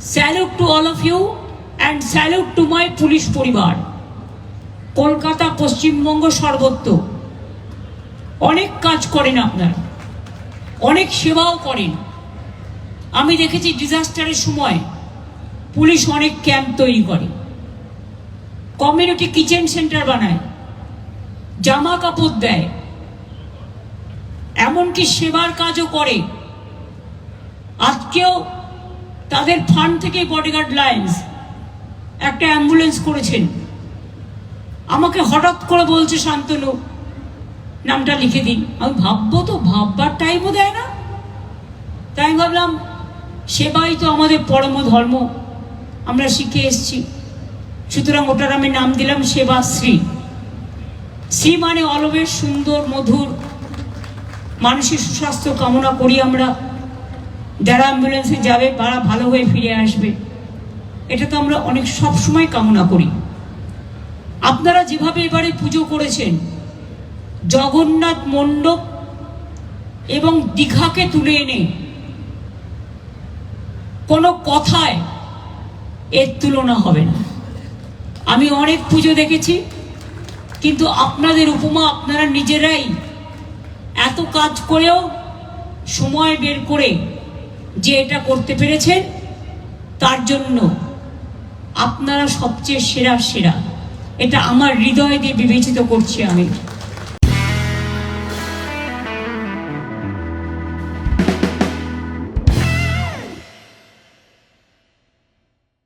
Salute to all of you and salute to my police পরিবার। কলকাতা পশ্চিমবঙ্গ সর্বত্র। অনেক কাজ করেন আপনারা। অনেক সেবাও করেন। আমি দেখেছি ডিজাস্টারের সময় পুলিশ অনেক ক্যাম্প তৈরি করে। কমিউনিটি কিচেন সেন্টার বানায়। জামা কাপড় দেয়। এমনকি সেবার কাজও করে। আজকেও তাদের ফান্ড থেকে বডিগার্ড লাইন্স একটা অ্যাম্বুলেন্স করেছেন। আমাকে হঠাৎ করে বলছে, শান্তনু, নামটা লিখে দিন। আমি ভাববো তো, ভাববার টাইমও দেয় না। তাই ভাবলাম, সেবাই তো আমাদের পরম ধর্ম আমরা শিখে এসেছি। সুতরাং ওটার আমি নাম দিলাম সেবাশ্রী শ্রী মানে অলবের সুন্দর, মধুর, মানুষের সুস্বাস্থ্য কামনা করি আমরা। যারা অ্যাম্বুলেন্সে যাবে তারা ভালো হয়ে ফিরে আসবে। এটা তো আমরা অনেক সব সময় কামনা করি। আপনারা যেভাবে এবারে পুজো করেছেন, জগন্নাথ মণ্ডপ এবং দীঘাকে তুলে এনে কোনো কথায় এর তুলনা হবে না। আমি অনেক পুজো দেখেছি, কিন্তু আপনাদের উপমা আপনারা নিজেরাই এত কাজ করেও সময় বের করে যে এটা করতে পেরেছেন, তার জন্য আপনারা সবচেয়ে সেরা সেরা। এটা আমার হৃদয় দিয়ে বিবেচিত করছি আমি।